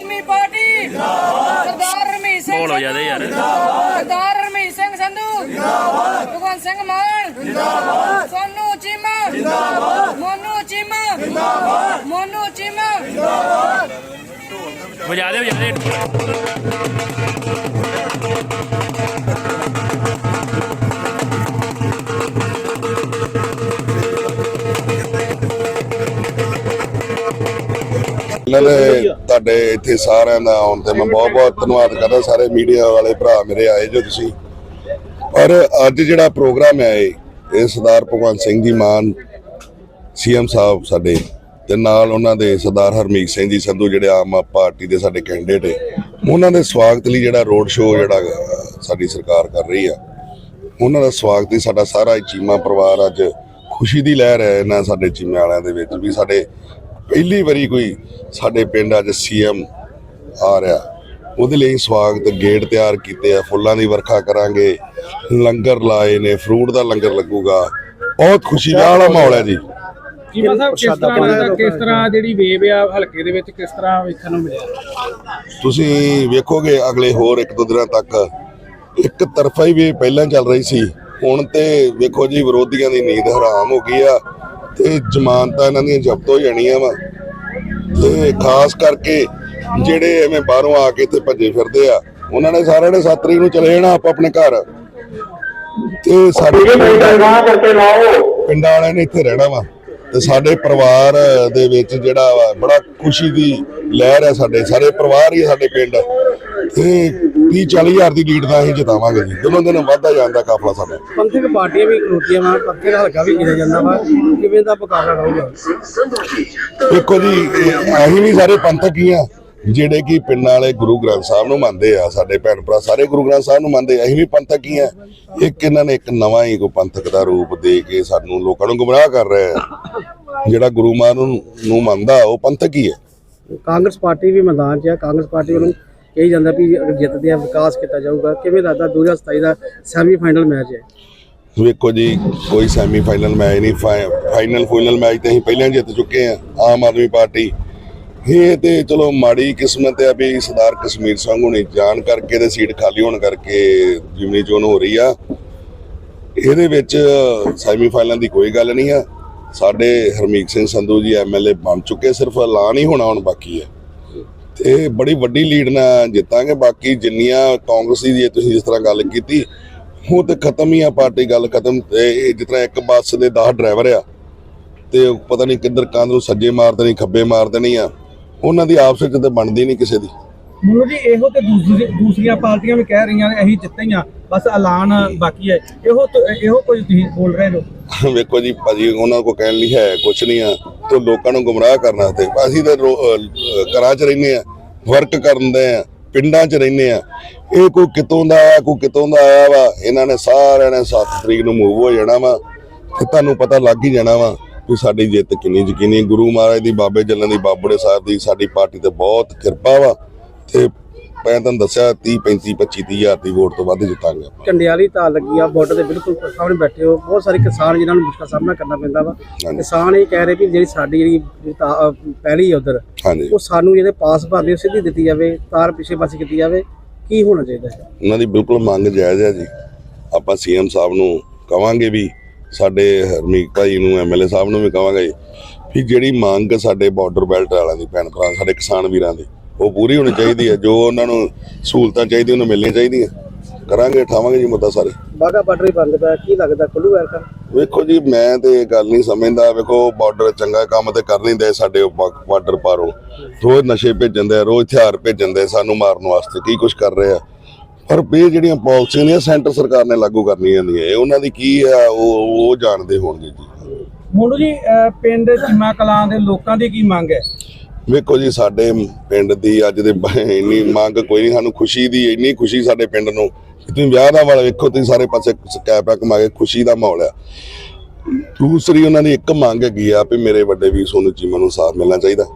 ਆਦਮੀ party. ਜਿੰਦਾਬਾਦ ਸਰਦਾਰ ਰਮੇਸ਼ ਸਿੰਘ ਬੋਲੋ ਜ਼ਿਆਦਾ ਯਾਰ। ਸਰਦਾਰ ਰਮੇਸ਼ ਸਿੰਘ ਸੰਧੂ। ਜਿੰਦਾਬਾਦ ਭਗਵੰਤ ਸਿੰਘ ਮਾਨ। ਜਿੰਦਾਬਾਦ ਸੋਨੂ ਚੀਮਾ। ਜਿੰਦਾਬਾਦ ਮੋਨੂ ਚੀਮਾ। ਜਿੰਦਾਬਾਦ ਮੋਨੂ ਚੀਮਾ। ਵਜਾ ਦਿਓ ਜ਼ਿਆਦਾ ਇਹਨਾਂ ਨੇ ਤੁਹਾਡੇ ਇੱਥੇ ਸਾਰਿਆਂ ਦਾ ਆਉਣ ਤੇ ਮੈਂ ਬਹੁਤ ਬਹੁਤ ਧੰਨਵਾਦ ਕਰਦਾ, ਸਾਰੇ ਮੀਡੀਆ ਵਾਲੇ ਭਰਾ ਮੇਰੇ ਆਏ ਜੋ ਤੁਸੀਂ। ਪਰ ਅੱਜ ਜਿਹੜਾ ਪ੍ਰੋਗਰਾਮ ਹੈ ਇਹ ਸਰਦਾਰ ਭਗਵੰਤ ਸਿੰਘ ਜੀ ਮਾਨ ਸੀਐਮ ਸਾਹਿਬ ਸਾਡੇ ਤੇ ਨਾਲ ਉਹਨਾਂ ਦੇ ਸਰਦਾਰ ਹਰਮੀਤ ਸਿੰਘ ਜੀ ਸੰਧੂ ਜਿਹੜੇ ਆਮ ਪਾਰਟੀ ਦੇ ਸਾਡੇ ਕੈਂਡੀਡੇਟ ਹੈ ਉਹਨਾਂ ਦੇ ਸਵਾਗਤ ਲਈ ਜਿਹੜਾ ਰੋਡ ਸ਼ੋਅ ਜਿਹੜਾ ਸਾਡੀ ਸਰਕਾਰ ਕਰ ਰਹੀ ਆ। ਉਹਨਾਂ ਦਾ ਸਵਾਗਤ ਲਈ ਸਾਡਾ ਸਾਰਾ ਚੀਮਾ ਪਰਿਵਾਰ ਅੱਜ ਖੁਸ਼ੀ ਦੀ ਲਹਿਰ ਹੈ ਇਹਨਾਂ ਸਾਡੇ ਚੀਮੇ ਵਾਲਿਆਂ ਦੇ ਵਿੱਚ ਵੀ ਸਾਡੇ ਪਹਿਲੀ ਵਾਰੀ ਕੋਈ ਸਾਡੇ ਪਿੰਡ ਅੱਜ ਸੀਐਮ ਆ ਰਿਹਾ। ਉਹਦੇ ਲਈ ਸਵਾਗਤ ਗੇਟ ਤਿਆਰ ਕੀਤੇ ਆ ਫੁੱਲਾਂ ਦੀ ਵਰਖਾ ਕਰਾਂਗੇ ਲੰਗਰ ਲਾਏ ਨੇ ਫਰੂਟ ਦਾ ਲੰਗਰ ਲੱਗੂਗਾ। ਬਹੁਤ ਖੁਸ਼ੀ ਦਾ ਵਾਲਾ ਮਾਹੌਲ ਹੈ ਜੀ। ਜੀਵਾ ਸਾਹਿਬ ਕਿਸ ਤਰ੍ਹਾਂ ਲੱਗਦਾ ਕਿਸ ਤਰ੍ਹਾਂ ਜਿਹੜੀ ਵੇਵ ਆ ਹਲਕੇ ਦੇ ਵਿੱਚ ਕਿਸ ਤਰ੍ਹਾਂ ਵੇਖਣ ਨੂੰ ਮਿਲਿਆ? ਤੁਸੀਂ ਵੇਖੋਗੇ ਅਗਲੇ ਹੋਰ ਇੱਕ ਦੋ ਦਿਨਾਂ ਤੱਕ ਇੱਕ ਤਰਫਾ ਹੀ ਵੀ ਪਹਿਲਾਂ ਚੱਲ ਰਹੀ ਸੀ। ਹੁਣ ਤੇ ਵੇਖੋ ਜੀ ਵਿਰੋਧੀਆਂ ਦੀ ਨੀਂਦ ਹਰਾਮ ਹੋ ਗਈ ਆ। ਤੇ ਜ਼ਮਾਨਤਾਂ ਇਹਨਾਂ ਦੀਆਂ ਜ਼ਬਤ ਹੋ ਜਾਣੀਆਂ ਵਾ। ਤੇ ਖਾਸ ਕਰਕੇ ਜਿਹੜੇ ਐਵੇਂ ਬਾਹਰੋਂ ਆ ਕੇ ਇੱਥੇ ਭੱਜੇ ਫਿਰਦੇ ਆ ਉਹਨਾਂ ਨੇ ਸਾਰਿਆਂ ਨੇ 7 ਤਰੀਕ ਨੂੰ ਚਲੇ ਜਾਣਾ ਆਪ ਆਪਣੇ ਘਰ। ਤੇ ਸਾਡੇ ਪਿੰਡਾਂ ਵਾਲਿਆਂ ਨੇ ਇੱਥੇ ਰਹਿਣਾ ਵਾ। ਤੇ ਸਾਡੇ ਪਰਿਵਾਰ ਦੇ ਵਿੱਚ ਜਿਹੜਾ ਵਾ ਬੜਾ ਖੁਸ਼ੀ ਦੀ ਲਹਿਰ ਹੈ ਸਾਡੇ ਸਾਰੇ ਪਰਿਵਾਰ ਹੀ ਸਾਡੇ ਪਿੰਡ। ਤੇ 30 40 ਹਜ਼ਾਰ ਦੀ ਲੀਡ ਦਾ ਅਸੀਂ ਜਿਤਾਵਾਂਗੇ ਜੀ। ਦਿਨੋਂ ਦਿਨ ਵੱਧਦਾ ਜਾਂਦਾ ਕਾਫਲਾ ਸਾਡਾ। ਪੰਥਕ ਪਾਰਟੀਆਂ ਵੀ ਖਲੋਤੀਆਂ ਵਾ ਪੱਕੇ ਦਾ ਹਲਕਾ ਵੀ ਕਿਹਾ ਜਾਂਦਾ ਵਾ। ਕਿਵੇਂ ਦਾ ਮੁਕਾਬਲਾ ਰਹੂਗਾ? ਦੇਖੋ ਜੀ ਇਹ- ਅਸੀਂ ਵੀ ਸਾਰੇ ਪੰਥਕ ਹੀ ਆ ਜਿਹੜੇ ਕਿ ਪਿੰਡਾਂ ਵਾਲੇ ਗੁਰੂ ਗ੍ਰੰਥ ਸਾਹਿਬ ਨੂੰ ਮੰਨਦੇ ਆ ਸਾਡੇ ਭੈਣ ਭਰਾ ਸਾਰੇ ਗੁਰੂ ਗ੍ਰੰਥ ਸਾਹਿਬ ਨੂੰ ਮੰਨਦੇ ਅਸੀਂ ਵੀ ਪੰਥਕ ਹੀ ਆ। ਇੱਕ ਇਹਨਾਂ ਨੇ ਇੱਕ ਨਵਾਂ ਹੀ ਕੋ ਪੰਥਕ ਦਾ ਰੂਪ ਦੇ ਕੇ ਸਾਨੂੰ ਲੋਕਾਂ ਨੂੰ ਗੁੰਮਰਾਹ ਕਰ ਰਹੇ ਆ ਜਿਹੜਾ ਗੁਰੂ ਮਾਨ ਨੂੰ ਨੂੰ ਮੰਨਦਾ ਉਹ ਪੰਥਕ ਹੀ ਹੈ। ਕਾਂਗਰਸ ਪਾਰਟੀ ਵੀ ਮੈਦਾਨ 'ਚ ਆ ਕਾਂਗਰਸ ਪਾਰਟੀ ਵੱਲੋਂ ਕਹੀ ਜਾਂਦਾ ਵੀ ਅਗਰ ਜਿੱਤਦੇ ਆ ਵਿਕਾਸ ਕੀਤਾ ਜਾਊਗਾ, ਕਿਵੇਂ ਲੱਗਦਾ 2027 ਦਾ ਸੈਮੀਫਾਈਨਲ ਮੈਚ ਹੈ? ਵੇਖੋ ਜੀ, ਕੋਈ ਸੈਮੀ ਮੈਚ ਨਹੀਂ ਫਾਈਨਲ ਫਾਈਨਲ ਮੈਚ ਤੇ ਅਸੀਂ ਪਹਿਲਾਂ ਜਿੱਤ ਚੁੱਕੇ ਆ ਆਮ ਆਦਮੀ ਪਾਰਟੀ। ਇਹ ਤੇ ਚਲੋ ਮਾੜੀ ਕਿਸਮਤ ਹੈ ਵੀ ਸਰਦਾਰ ਕਸ਼ਮੀਰ ਸਿੰਘ ਹੁਣੀ ਜਾਣ ਕਰਕੇ ਤੇ ਸੀਟ ਖਾਲੀ ਹੋਣ ਕਰਕੇ ਜਿਮਨੀ ਚੋਣ ਹੋ ਰਹੀ ਆ। ਇਹਦੇ ਵਿੱਚ ਸੈਮੀ ਫਾਈਨਲ ਦੀ ਕੋਈ ਗੱਲ ਨਹੀਂ ਆ। ਸਾਡੇ ਹਰਮੀਤ ਸਿੰਘ ਸੰਧੂ ਜੀ ਐਮਐਲਏ ਬਣ ਚੁੱਕੇ, ਸਿਰਫ ਐਲਾਨ ਹੀ ਹੋਣਾ ਹੁਣ ਬਾਕੀ ਹੈ। ਤੇ ਬੜੀ ਵੱਡੀ ਲੀਡ ਨਾਲ ਜਿੱਤਾਂਗੇ। ਬਾਕੀ ਜਿੰਨੀਆਂ ਕਾਂਗਰਸੀ ਦੀ ਤੁਸੀਂ ਜਿਸ ਤਰ੍ਹਾਂ ਗੱਲ ਕੀਤੀ, ਉਹ ਤੇ ਖਤਮ ਹੀ ਆ ਪਾਰਟੀ ਗੱਲ ਖਤਮ। ਜਿਸ ਤਰ੍ਹਾਂ ਇੱਕ ਬੱਸ ਦੇ 10 ਡਰਾਈਵਰ ਆ, ਤੇ ਪਤਾ ਨਹੀਂ ਕਿੱਧਰ ਕੰਧ ਨੂੰ ਸੱਜੇ ਮਾਰਦੇ ਨਹੀਂ ਖੱਬੇ ਮਾਰਦੇ ਨਹੀਂ ਆ, ਉਹਨਾਂ ਦੀ ਆਪਸ ਵਿੱਚ ਤੇ ਬਣਦੀ ਨਹੀਂ ਕਿਸੇ ਦੀ। ਮੁੰਨੂ ਜੀ, ਇਹੋ ਤੇ ਦੂਸਰੀਆਂ ਪਾਰਟੀਆਂ ਵੀ ਕਹਿ ਰਹੀਆਂ ਨੇ, ਅਸੀਂ ਜਿੱਤੇ ਆ, ਬਸ ਐਲਾਨ ਬਾਕੀ ਹੈ। ਇਹੋ ਇਹੋ ਕੁਝ ਤੁਸੀਂ ਬੋਲ ਰਹੇ ਹੋ? ਵੇਖੋ ਜੀ, ਭਾਜੀ, ਉਹਨਾਂ ਕੋ ਕਹਿਣ ਲਈ ਹੈ, ਕੁਛ ਨਹੀਂ ਆ। ਤੇ ਲੋਕਾਂ ਨੂੰ ਗੁੰਮਰਾਹ ਕਰਨਾ ਤੇ ਅਸੀਂ ਤਾਂ ਘਰਾਂ 'ਚ ਰਹਿੰਦੇ ਆ ਵਰਕ ਕਰਦੇ ਆ, ਪਿੰਡਾਂ 'ਚ ਰਹਿੰਦੇ ਆ। ਇਹ ਕੋਈ ਕਿਤੋਂ ਦਾ ਆਇਆ, ਕੋਈ ਕਿਤੋਂ ਦਾ ਆਇਆ ਵਾ, ਇਹਨਾਂ ਨੇ ਸਾਰਿਆਂ ਨੇ 7 ਤਰੀਕ ਨੂੰ ਮੂਵ ਹੋ ਜਾਣਾ ਵਾ, ਤੇ ਤੁਹਾਨੂੰ ਪਤਾ ਲੱਗ ਹੀ ਜਾਣਾ ਵਾ ਕਿ ਸਾਡੀ ਜਿੱਤ ਕਿੰਨੀ ਯਕੀਨੀ ਗੁਰੂ ਮਹਾਰਾਜ ਦੀ, ਬਾਬੇ ਜੱਲਾਂ ਦੀ, ਬਾਬੜੇ ਸਾਹਿਬ ਦੀ, ਸਾਡੀ ਪਾਰਟੀ ਤੇ ਬਹੁਤ ਕਿਰਪਾ ਵਾ, ਤੇ ਮੈਂ ਤੁਹਾਨੂੰ ਦੱਸਿਆ 30 35 25 30 ਹਜ਼ਾਰ ਦੀ ਵੋਟ ਤੋਂ ਵੱਧ ਜਿੱਤਾਂਗੇ ਆਪਾਂ। ਕੰਡਿਆਲੀ ਤਾਲ ਲੱਗੀ ਆ ਬਾਰਡਰ ਦੇ ਬਿਲਕੁਲ ਸਾਹਮਣੇ ਬੈਠੇ ਹੋ। ਬਹੁਤ ਸਾਰੇ ਕਿਸਾਨ ਜਿਨ੍ਹਾਂ ਨੂੰ ਮੁਸ਼ਕਲ ਸਾਹਮਣਾ ਕਰਨਾ ਪੈਂਦਾ ਵਾ। ਕਿਸਾਨ ਇਹ ਕਹਿ ਰਹੇ ਵੀ ਜਿਹੜੀ ਸਾਡੀ ਜਿਹੜੀ ਤਾ- ਪਹਿਲੀ ਉਧਰ ਉਹ ਸਾਨੂੰ ਜਿਹੜੇ ਪਾਸ ਉਹ ਸਿੱਧੀ ਦਿੱਤੀ ਜਾਵੇ ਤਾਰ ਪਿੱਛੇ ਪਾਸੇ ਕੀਤੀ ਜਾਵੇ। ਕੀ ਹੋਣਾ ਚਾਹੀਦਾ ਹੈ? ਉਹਨਾਂ ਦੀ ਬਿਲਕੁਲ ਮੰਗ ਜਾਇਜ਼ ਹੈ ਜੀ। ਆਪਾਂ ਸੀਐਮ ਸਾਹਿਬ ਨੂੰ ਕਵਾਂਗੇ ਵੀ ਸਾਡੇ ਹਰਮੀਤ ਭਾਈ ਨੂੰ ਐਮਐਲਏ ਸਾਹਿਬ ਨੂੰ ਵੀ ਕਵਾਂਗੇ ਵੀ ਜਿਹੜੀ ਮੰਗ ਸਾਡੇ ਬਾਰਡਰ ਬੈਲਟ ਵਾਲਿਆਂ ਦੀ ਭੈਣ ਭਰਾ ਸਾਡੇ ਕਿਸਾਨ ਵੀਰਾਂ ਦੀ ਉਹ ਪੂਰੀ ਹੋਣੀ ਚਾਹੀਦੀ ਹੈ ਜੋ ਉਹਨਾਂ ਨੂੰ ਸਹੂਲਤਾਂ ਚਾਹੀਦੀਆਂ ਉਹਨੂੰ ਮਿਲਣੀਆਂ ਚਾਹੀਦੀਆਂ। ਕਰਾਂਗੇ ਉਠਾਵਾਂਗੇ ਜੀ ਮੁੱਦਾ ਸਾਰੇ। ਬਾਗਾ ਬਾਰਡਰ ਬੰਦ ਪਿਆ ਕੀ ਲੱਗਦਾ ਖੁੱਲੂ ਐਰਕਾ ਵੇਖੋ ਜੀ ਮੈਂ ਤੇ ਇਹ ਗੱਲ ਨਹੀਂ ਸਮਝਦਾ ਵੇਖੋ ਬਾਰਡਰ ਚੰਗਾ ਕੰਮ ਤੇ ਕਰ ਨਹੀਂ ਦੇ ਸਾਡੇ ਬਾਰਡਰ ਪਾਰੋਂ। ਰੋਜ਼ ਨਸ਼ੇ ਭੇਜਣ ਦੇ ਰੋਜ਼ ਹਥਿਆਰ ਭੇਜਣ ਦੇ ਸਾਨੂੰ ਮਾਰਨ ਵਾਸਤੇ ਕੀ ਕੁਝ ਕਰ ਰਹੇ ਆ। ਪਰ ਇਹ ਜਿਹੜੀਆਂ ਪਾਲਿਸੀਆਂ ਨੇ ਸੈਂਟਰ ਸਰਕਾਰ ਨੇ ਲਾਗੂ ਕਰਨੀਆਂ ਹੁੰਦੀਆਂ। ਇਹ ਉਹਨਾਂ ਦੀ ਕੀ ਆ ਉਹ ਉਹ ਜਾਣਦੇ ਹੋਣਗੇ ਜੀ। ਮੋਨੂ ਜੀ ਪਿੰਡ ਚਿਮਾ ਕਲਾਂ ਦੇ ਲੋਕਾਂ ਦੀ ਕੀ ਮੰਗ ਹੈ? ਵੇਖੋ ਜੀ, ਸਾਡੇ ਪਿੰਡ ਦੀ ਅੱਜ ਦੇ ਇੰਨੀ ਮੰਗ ਕੋਈ ਨਹੀਂ, ਸਾਨੂੰ ਖੁਸ਼ੀ ਦੀ ਇੰਨੀ ਖੁਸ਼ੀ ਸਾਡੇ ਪਿੰਡ ਨੂੰ। ਤੁਸੀਂ ਵਿਆਹ ਦਾ ਵਾਲਾ ਵੇਖੋ, ਤੁਸੀਂ ਸਾਰੇ ਪਾਸੇ ਕੈਪ ਕਮਾ ਕੇ, ਖੁਸ਼ੀ ਦਾ ਮਾਹੌਲ ਆ। ਦੂਸਰੀ ਉਹਨਾਂ ਦੀ ਇੱਕ ਮੰਗ ਹੈਗੀ ਆ ਵੀ ਮੇਰੇ ਵੱਡੇ ਵੀ ਸੋਨੂ ਚੀਮਾ ਨੂੰ ਸਾਥ ਮਿਲਣਾ ਚਾਹੀਦਾ।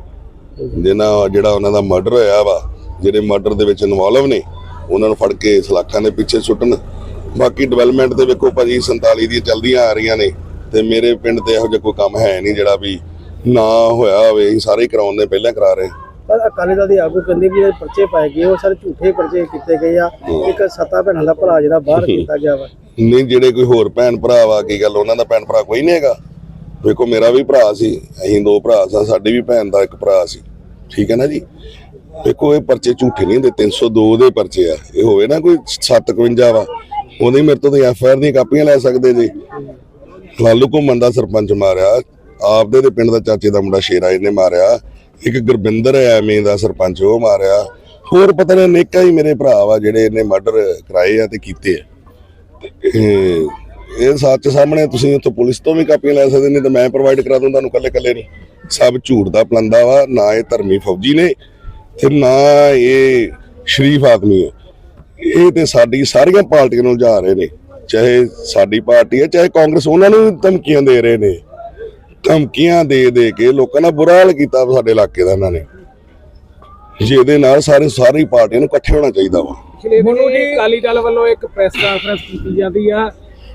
ਜਿਹਨਾਂ ਜਿਹੜਾ ਉਹਨਾਂ ਦਾ ਮਰਡਰ ਹੋਇਆ ਵਾ, ਜਿਹੜੇ ਮਰਡਰ ਦੇ ਵਿੱਚ ਇਨਵੋਲਵ ਨੇ, ਉਹਨਾਂ ਨੂੰ ਫੜ ਕੇ ਸਲਾਖਾਂ ਦੇ ਪਿੱਛੇ ਸੁੱਟਣ। ਬਾਕੀ ਡਿਵੈਲਪਮੈਂਟ ਤੇ ਵੇਖੋ ਭਾਜੀ 47 ਦੀਆਂ ਚੱਲਦੀਆਂ ਆ ਰਹੀਆਂ ਨੇ, ਤੇ ਮੇਰੇ ਪਿੰਡ ਤੇ ਇਹੋ ਜਿਹਾ ਕੋਈ ਕੰਮ ਹੈ ਨਹੀਂ ਜਿਹੜਾ ਵੀ ਨਾ ਹੋਇਆ ਹੋਵੇ ਸਾਰੇ ਕਰਾਉਣ ਦੇ ਪਹਿਲਾਂ ਕਰਾ ਰਹੇ। ਪਰ ਅਕਾਲੀ ਦਲ ਦੇ ਆਗੂ ਕਹਿੰਦੇ ਵੀ ਇਹ ਪਰਚੇ ਪਾਏ ਗਏ ਉਹ ਸਾਰੇ ਝੂਠੇ ਪਰਚੇ ਕੀਤੇ ਗਏ ਆ। ਇੱਕ ਸੱਤਾ ਭੈਣਾਂ ਦਾ ਭਰਾ ਜਿਹੜਾ ਬਾਹਰ ਕੀਤਾ ਗਿਆ ਵਾ। ਨਹੀਂ ਜਿਹੜੇ ਕੋਈ ਹੋਰ ਭੈਣ ਭਰਾ ਵਾ ਕੀ ਗੱਲ ਉਹਨਾਂ ਦਾ ਭੈਣ ਭਰਾ ਕੋਈ ਨਹੀਂ ਹੈਗਾ? ਵੇਖੋ ਮੇਰਾ ਵੀ ਭਰਾ ਸੀ ਅਸੀਂ ਦੋ ਭਰਾ ਸਾਂ ਸਾਡੀ ਵੀ ਭੈਣ ਦਾ ਇੱਕ ਭਰਾ ਸੀ। ਠੀਕ ਹੈ ਨਾ ਜੀ? ਵੇਖੋ ਇਹ ਪਰਚੇ ਝੂਠੇ ਨਹੀਂ ਹੁੰਦੇ 302 ਦੇ ਪਰਚੇ ਆ। ਇਹ ਹੋਵੇ ਨਾ ਕੋਈ 751 ਵਾ ਉਹਦੇ ਮੇਰੇ ਤੋਂ ਤਾਂ ਐਫ ਆਰ ਦੀਆਂ ਕਾਪੀਆਂ ਲੈ ਸਕਦੇ ਜੀ। ਲਾਲੂ ਘੁੰਮਣ ਦਾ ਸਰਪੰਚ ਮਾਰਿਆ ਆਪਦੇ ਦੇ ਪਿੰਡ ਦਾ ਚਾਚੇ ਦਾ ਮੁੰਡਾ ਸ਼ੇਰਾ ਇਹਨੇ ਮਾਰਿਆ। ਇੱਕ ਗੁਰਬਿੰਦਰ ਹੈ ਐਵੇਂ ਦਾ ਸਰਪੰਚ, ਉਹ ਮਾਰਿਆ। ਹੋਰ ਪਤਾ ਨਹੀਂ, ਅਨੇਕਾਂ ਹੀ ਮੇਰੇ ਭਰਾ ਵਾ ਜਿਹੜੇ ਇਹਨੇ ਮਰਡਰ ਕਰਾਏ ਆ ਤੇ ਕੀਤੇ ਆ। ਇਹ ਸੱਚ ਸਾਹਮਣੇ ਤੁਸੀਂ ਉੱਥੋਂ ਪੁਲਿਸ ਤੋਂ ਵੀ ਕਾਪੀਆਂ ਲੈ ਸਕਦੇ ਨਹੀਂ ਤਾਂ ਮੈਂ ਪ੍ਰੋਵਾਈਡ ਕਰਾ ਦੂੰ, ਤੁਹਾਨੂੰ ਕੱਲੇ ਕੱਲੇ ਨੂੰ ਸਭ ਝੂਠ ਦਾ ਪਲੰਦਾ ਵਾ, ਨਾ ਇਹ ਧਰਮੀ ਫੌਜੀ ਨੇ ਤੇ ਨਾ ਇਹ ਸ਼ਰੀਫ ਆਦਮੀ ਹੈ ਇਹ ਤੇ ਸਾਡੀ ਸਾਰੀਆਂ ਪਾਰਟੀਆਂ ਨੂੰ ਜਾ ਰਹੇ ਨੇ, ਚਾਹੇ ਸਾਡੀ ਪਾਰਟੀ ਹੈ ਚਾਹੇ ਕਾਂਗਰਸ, ਉਹਨਾਂ ਨੂੰ ਵੀ ਧਮਕੀਆਂ ਦੇ ਰਹੇ ਨੇ। ਧਮਕੀਆਂ ਦੇ ਦੇ ਕੇ ਲੋਕਾਂ ਦਾ ਬੁਰਾ ਹਾਲ ਕੀਤਾ ਸਾਡੇ ਇਲਾਕੇ ਦਾ ਇਹਨਾਂ ਨੇ। ਜਿਹਦੇ ਨਾਲ ਸਾਰੇ ਸਾਰੀ ਪਾਰਟੀਆਂ ਨੂੰ ਇਕੱਠੇ ਹੋਣਾ ਚਾਹੀਦਾ ਵਾ। ਪਿਛਲੇ ਦਿਨੀ ਅਕਾਲੀ ਦਲ ਵੱਲੋਂ ਇੱਕ ਪ੍ਰੈਸ ਕਾਨਫਰੰਸ ਕੀਤੀ ਜਾਂਦੀ ਆ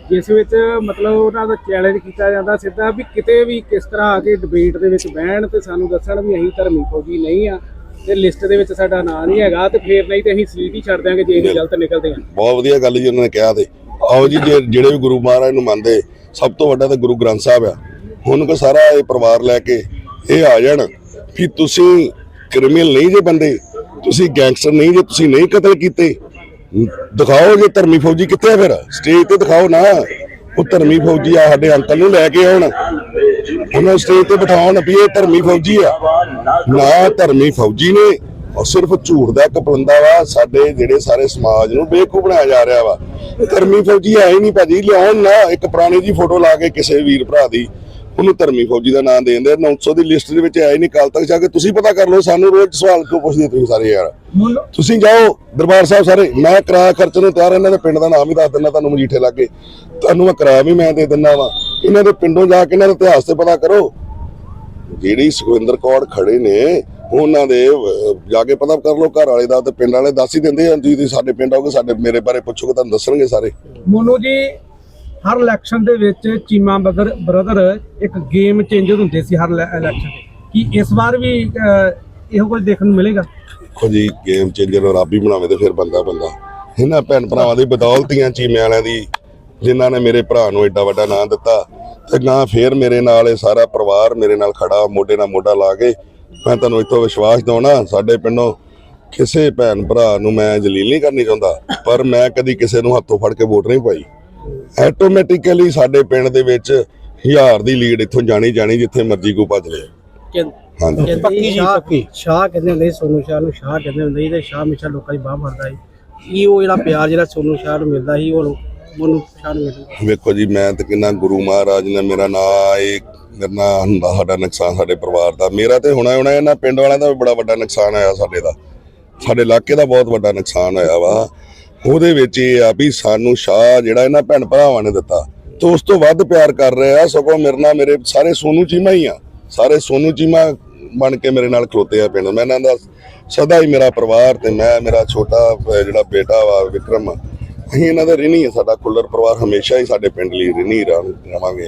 ਜਿਸ ਵਿੱਚ ਮਤਲਬ ਉਹਨਾਂ ਦਾ ਚੈਲੰਜ ਕੀਤਾ ਜਾਂਦਾ ਸਿੱਧਾ ਵੀ ਕਿਤੇ ਵੀ ਕਿਸ ਤਰ੍ਹਾਂ ਆ ਕੇ ਡਿਬੇਟ ਦੇ ਵਿੱਚ ਬਹਿਣ ਤੇ ਸਾਨੂੰ ਦੱਸਣ ਵੀ ਅਸੀਂ ਧਰਮੀ ਫੌਜੀ ਨਹੀਂ ਆ ਤੇ ਲਿਸਟ ਦੇ ਵਿੱਚ ਸਾਡਾ ਨਾਂ ਨਹੀਂ ਹੈਗਾ ਤੇ ਫੇਰ ਨਹੀਂ ਤੇ ਅਸੀਂ ਸੀਟ ਹੀ ਛੱਡ ਦਿਆਂਗੇ ਜੇ ਅਸੀਂ ਗਲਤ ਨਿਕਲਦੇ ਹਾਂ ਬਹੁਤ ਵਧੀਆ ਗੱਲ ਜੀ ਉਹਨਾਂ ਨੇ ਕਿਹਾ ਤੇ। ਆਓ ਜੀ ਜੇ- ਜਿਹੜੇ ਵੀ ਗੁਰੂ ਮਹਾਰਾਜ ਨੂੰ ਮੰਨਦੇ ਸਭ ਤੋਂ ਵੱਡਾ ਤਾਂ ਗੁਰੂ ਗ੍ਰੰਥ ਸਾਹਿਬ ਆ। ਹੁਣ ਕੋ ਸਾਰਾ ਇਹ ਪਰਿਵਾਰ ਲੈ ਕੇ ਇਹ ਆ ਜਾਣ ਕਿ ਤੁਸੀਂ ਕ੍ਰਿਮੀਨਲ ਨਹੀਂ ਜੇ ਬੰਦੇ, ਤੁਸੀਂ ਗੈਂਗਸਟਰ ਨਹੀਂ ਜੇ, ਤੁਸੀਂ ਨਹੀਂ ਕਤਲ ਕੀਤੇ। ਦਿਖਾਓ ਜੇ ਧਰਮੀ ਫੌਜੀ ਕਿੱਥੇ ਆ ਫਿਰ? ਸਟੇਜ ਤੇ ਦਿਖਾਓ ਨਾ। ਉਹ ਧਰਮੀ ਫੌਜੀ ਆ, ਸਾਡੇ ਅੰਕਲ ਨੂੰ ਲੈ ਕੇ ਆਉਣ। ਉਹਨਾਂ ਸਟੇਜ ਤੇ ਬਿਠਾਉਣ ਵੀ ਇਹ ਧਰਮੀ ਫੌਜੀ ਆ। ਨਾ ਧਰਮੀ ਫੌਜੀ ਨੇ, ਉਹ ਸਿਰਫ ਝੂਠ ਦਾ ਇੱਕ ਵਾ, ਸਾਡੇ ਜਿਹੜੇ ਸਾਰੇ ਸਮਾਜ ਨੂੰ ਬੇਕੂ ਬਣਾਇਆ ਜਾ ਰਿਹਾ ਵਾ। ਧਰਮੀ ਫੌਜੀ ਹੈ ਹੀ ਨਹੀਂ ਭਾਜੀ, ਲਿਆਉਣ ਨਾ। ਇੱਕ ਪੁਰਾਣੀ ਜੀ ਫੋਟੋ ਲਾ ਕੇ ਕਿਸੇ ਵੀਰ ਭਰਾ ਦੀ। ਉਹਨੂੰ ਧਰਮੀ ਫੌਜੀ ਦਾ ਨਾਮ ਦੇਣ ਦੇ 900 ਦੀ ਲਿਸਟ ਦੇ ਵਿੱਚ ਹੈ ਹੀ ਨਹੀਂ ਕੱਲ ਤੱਕ ਜਾ ਕੇ ਤੁਸੀਂ ਪਤਾ ਕਰ ਲਓ ਸਾਨੂੰ ਰੋਜ਼ ਸਵਾਲ ਕਿਉਂ ਪੁੱਛਦੇ ਤੁਸੀਂ ਸਾਰੇ ਯਾਰ? ਤੁਸੀਂ ਜਾਓ ਦਰਬਾਰ ਸਾਹਿਬ ਸਾਰੇ ਮੈਂ ਕਿਰਾਇਆ ਖਰਚਣ ਨੂੰ ਤਿਆਰ ਇਹਨਾਂ ਦੇ ਪਿੰਡ ਦਾ ਨਾਮ ਹੀ ਦੱਸ ਦਿੰਦਾ ਤੁਹਾਨੂੰ ਮਜੀਠੇ ਲੱਗੇ। ਤੁਹਾਨੂੰ ਮੈਂ ਕਿਰਾਇਆ ਵੀ ਮੈਂ ਦੇ ਦਿੰਦਾ ਵਾ। ਇਹਨਾਂ ਦੇ ਪਿੰਡੋਂ ਜਾ ਕੇ ਇਹਨਾਂ ਦੇ ਇਤਿਹਾਸ ਤੇ ਪਤਾ ਕਰੋ। ਜਿਹੜੀ ਸੁਖਵਿੰਦਰ ਕੌਰ ਖੜੇ ਨੇ ਉਹਨਾਂ ਦੇ ਜਾ ਕੇ ਪਤਾ ਕਰ ਲਓ ਘਰ ਵਾਲੇ ਦਾ ਤੇ ਪਿੰਡ ਵਾਲੇ ਦੱਸ ਹੀ ਦਿੰਦੇ ਆ ਜੀ ਤੁਸੀਂ ਸਾਡੇ ਪਿੰਡ ਆਓਗੇ ਸਾਡੇ ਮੇਰੇ ਬਾਰੇ ਪੁੱਛੋਗੇ ਤੁਹਾਨੂੰ ਦੱਸਣਗੇ ਸਾਰੇ। ਮੋਨੂ ਜੀ ਹਰ ਇਲੈਕਸ਼ਨ ਦੇ ਵਿੱਚ ਚੀਮਾ ਬਦਰ ਬ੍ਰਦਰ ਇੱਕ ਗੇਮ ਚੇਂਜਰ ਹੁੰਦੇ ਸੀ ਹਰ ਇਲੈਕਸ਼ਨ ਕੀ ਇਸ ਵਾਰ ਵੀ ਇਹੋ ਕੁਝ ਦੇਖਣ ਨੂੰ ਮਿਲੇਗਾ? ਦੇਖੋ ਜੀ ਗੇਮ ਚੇਂਜਰ ਰੱਬ ਹੀ ਬਣਾਵੇ ਤੇ ਫਿਰ ਬੰਦਾ ਬੰਦਾ। ਇਹਨਾਂ ਭੈਣ ਭਰਾਵਾਂ ਦੀ ਬਦੌਲਤੀਆਂ ਚੀਮੇ ਵਾਲਿਆਂ ਦੀ, ਜਿਨ੍ਹਾਂ ਨੇ ਮੇਰੇ ਭਰਾ ਨੂੰ ਐਡਾ ਵੱਡਾ ਨਾਂ ਦਿੱਤਾ, ਤੇ ਗਾਂ ਫੇਰ ਮੇਰੇ ਨਾਲ ਇਹ ਸਾਰਾ ਪਰਿਵਾਰ ਮੇਰੇ ਨਾਲ ਖੜਾ, ਮੋਢੇ ਨਾਲ ਮੋਢਾ ਲਾ ਕੇ ਮੈਂ ਤੁਹਾਨੂੰ ਇੱਥੋਂ ਵਿਸ਼ਵਾਸ ਦਿਵਾਉਣਾ, ਸਾਡੇ ਪਿੰਡੋਂ ਕਿਸੇ ਭੈਣ ਭਰਾ ਨੂੰ ਮੈਂ ਜਲੀਲ ਨਹੀਂ ਕਰਨੀ ਚਾਹੁੰਦਾ, ਪਰ ਮੈਂ ਕਦੀ ਕਿਸੇ ਨੂੰ ਹੱਥੋਂ ਫੜ ਕੇ ਵੋਟ ਨਹੀਂ ਪਾਈ। ਆਟੋਮੈਟਿਕਲੀ ਸਾਡੇ ਪਿੰਡ ਦੇ ਵਿੱਚ ਹਜ਼ਾਰ ਦੀ ਲੀਡ ਇੱਥੋਂ ਜਾਣੀ ਜਾਣੀ ਜਿੱਥੇ ਮਰਜ਼ੀ ਕੋ ਭੱਜ ਲਿਆ ਹਾਂਜੀ। ਕਹਿੰਦੇ ਸ਼ਾਹ ਸ਼ਾਹ ਕਹਿੰਦੇ ਹੁੰਦੇ ਸੀ ਸੋਨੂ ਸ਼ਾਹ ਨੂੰ ਸ਼ਾਹ ਕਹਿੰਦੇ ਹੁੰਦੇ ਸੀ ਤੇ ਸ਼ਾਹ ਹਮੇਸ਼ਾ ਲੋਕਾਂ ਦੀ ਬਾਹ ਫੜਦਾ ਸੀ। ਇਹ ਉਹ ਜਿਹੜਾ ਪਿਆਰ ਜਿਹੜਾ ਸੋਨੂ ਸ਼ਾਹ ਨੂੰ ਮਿਲਦਾ ਸੀ ਉਹ ਮੋਨੂ ਸ਼ਾਹ ਨੂੰ ਮਿਲਦਾ ਵੇਖੋ ਜੀ ਮੈਂ ਤੇ ਕਿੰਨਾ ਗੁਰੂ ਮਹਾਰਾਜ ਨੇ ਮੇਰਾ ਨਾਂ ਇਹ ਮੇਰੇ ਨਾਲ ਹੁੰਦਾ ਸਾਡਾ ਨੁਕਸਾਨ ਸਾਡੇ ਪਰਿਵਾਰ ਦਾ। ਮੇਰਾ ਤੇ ਹੋਣਾ ਹੋਣਾ ਇਹਨਾਂ ਪਿੰਡ ਵਾਲਿਆਂ ਦਾ ਵੀ ਬੜਾ ਵੱਡਾ ਨੁਕਸਾਨ ਆਇਆ ਸਾਡੇ ਦਾ। ਸਾਡੇ ਇਲਾਕੇ ਦਾ ਬਹੁਤ ਵੱਡਾ ਨੁਕਸਾਨ ਹੋਇਆ ਵਾ। ਉਹਦੇ ਵਿੱਚ ਇਹ ਆ ਵੀ ਸਾਨੂੰ ਸ਼ਾਹ ਜਿਹੜਾ ਇਹਨਾਂ ਭੈਣ ਭਰਾਵਾਂ ਨੇ ਦਿੱਤਾ। ਤੇ ਉਸ ਤੋਂ ਵੱਧ ਪਿਆਰ ਕਰ ਰਹੇ ਆ, ਸਗੋਂ ਮੇਰੇ ਨਾਲ ਮੇਰੇ ਸਾਰੇ ਸੋਨੂ ਚੀਮਾ ਹੀ ਆ। ਸਾਰੇ ਸੋਨੂ ਚੀਮਾ ਬਣ ਕੇ ਮੇਰੇ ਨਾਲ ਖਲੋਤੇ ਆ ਪਿੰਡ। ਮੈਂ ਇਹਨਾਂ ਦਾ ਸਦਾ ਹੀ ਮੇਰਾ ਪਰਿਵਾਰ ਤੇ ਮੈਂ, ਮੇਰਾ ਛੋਟਾ ਜਿਹੜਾ ਬੇਟਾ ਵਾ, ਵਿਕਰਮ, ਅਸੀਂ ਇਹਨਾਂ ਦਾ ਰਿਣੀ ਹੈ ਸਾਡਾ ਕੁੱਲਰ ਪਰਿਵਾਰ ਹਮੇਸ਼ਾ ਹੀ ਸਾਡੇ ਪਿੰਡ ਲਈ ਰਿਣੀ ਰਹਾਂਗੇ